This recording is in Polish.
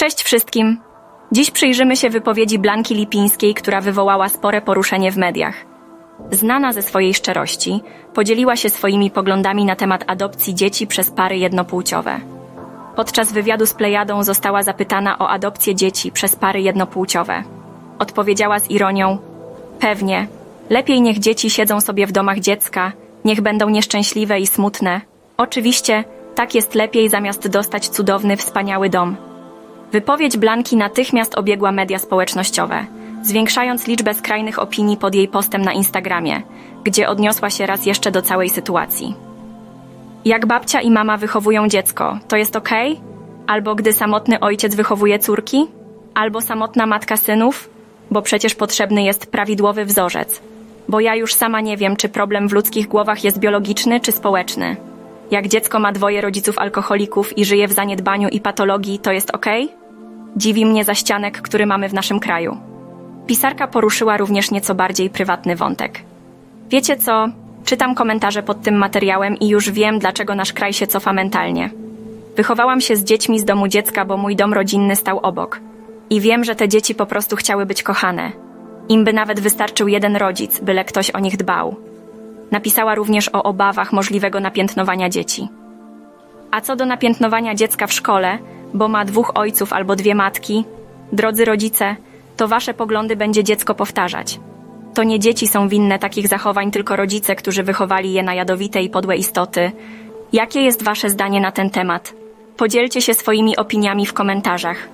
Cześć wszystkim! Dziś przyjrzymy się wypowiedzi Blanki Lipińskiej, która wywołała spore poruszenie w mediach. Znana ze swojej szczerości, podzieliła się swoimi poglądami na temat adopcji dzieci przez pary jednopłciowe. Podczas wywiadu z Plejadą została zapytana o adopcję dzieci przez pary jednopłciowe. Odpowiedziała z ironią: Pewnie, lepiej niech dzieci siedzą sobie w domach dziecka, niech będą nieszczęśliwe i smutne. Oczywiście, tak jest lepiej zamiast dostać cudowny, wspaniały dom. Wypowiedź Blanki natychmiast obiegła media społecznościowe, zwiększając liczbę skrajnych opinii pod jej postem na Instagramie, gdzie odniosła się raz jeszcze do całej sytuacji. Jak babcia i mama wychowują dziecko, to jest ok? Albo gdy samotny ojciec wychowuje córki? Albo samotna matka synów? Bo przecież potrzebny jest prawidłowy wzorzec. Bo ja już sama nie wiem, czy problem w ludzkich głowach jest biologiczny czy społeczny. Jak dziecko ma dwoje rodziców alkoholików i żyje w zaniedbaniu i patologii, to jest ok? Dziwi mnie zaścianek, który mamy w naszym kraju. Pisarka poruszyła również nieco bardziej prywatny wątek. Wiecie co? Czytam komentarze pod tym materiałem i już wiem, dlaczego nasz kraj się cofa mentalnie. Wychowałam się z dziećmi z domu dziecka, bo mój dom rodzinny stał obok. I wiem, że te dzieci po prostu chciały być kochane. Im by nawet wystarczył jeden rodzic, byle ktoś o nich dbał. Napisała również o obawach możliwego napiętnowania dzieci. A co do napiętnowania dziecka w szkole, bo ma dwóch ojców albo dwie matki, drodzy rodzice, to wasze poglądy będzie dziecko powtarzać. To nie dzieci są winne takich zachowań, tylko rodzice, którzy wychowali je na jadowite i podłe istoty. Jakie jest wasze zdanie na ten temat? Podzielcie się swoimi opiniami w komentarzach.